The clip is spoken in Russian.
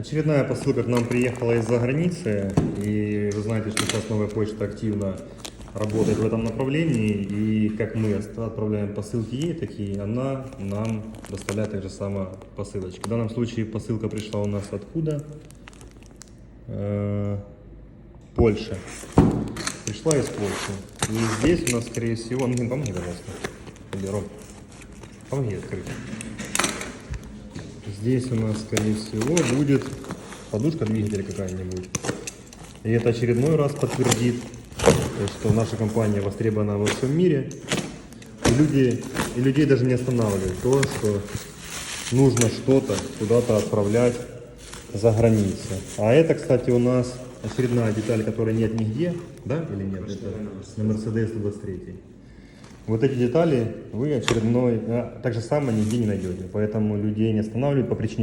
Очередная посылка к нам приехала из-за границы, и вы знаете, что сейчас новая почта активно работает в этом направлении, и как мы отправляем посылки ей такие, она нам доставляет так же само посылочки. В данном случае посылка пришла у нас откуда? Э, Польша. Пришла из Польши. И здесь у нас, скорее всего, Ангин, помоги, пожалуйста. Беру. Помоги открыть. Здесь у нас, скорее всего, будет подушка двигателя какая-нибудь. И это очередной раз подтвердит, то, что наша компания востребована во всем мире. И, люди, и людей даже не останавливает то, что нужно что-то куда-то отправлять за границу. А это, кстати, у нас очередная деталь, которой нет нигде, да или нет? Это на Mercedes 123. Вот эти детали вы очередной, а, так же самое нигде не найдете. Поэтому людей не останавливают по причине